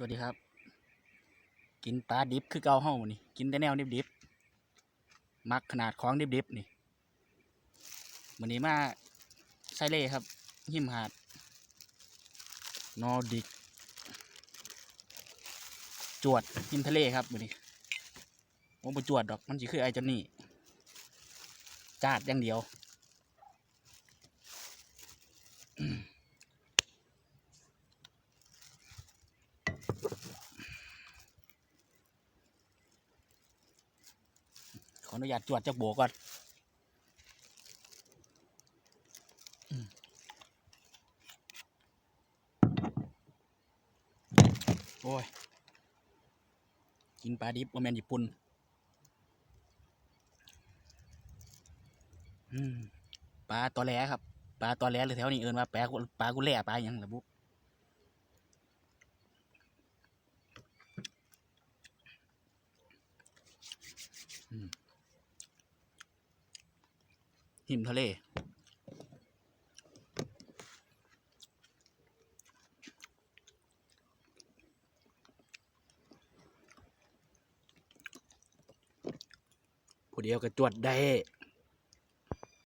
สวัสดีครับ กินปลาดิบคือเกาเฮ้านี่กินแต่แนวดิบๆมักขนาดของดิบๆนี่วันนี้มาไซเล่ครับ หิมหาด นอร์ดิก จวดหิมทะเลครับวันนี้ผมไปจวดดอกมันจะคือไอจอนนี่จาดอย่างเดียว ออนุญาตจวดจากโบก่อนโอ้ย กินปลาดิบโมแมนญี่ปุ่นปลาตอแหลครับ ปลาตอแหลหรือแถวนี้เอินว่าปลาปลากุแล่ปลาอย่างระบุอืม หิมทะเล ผู้เดียวก็จวดได้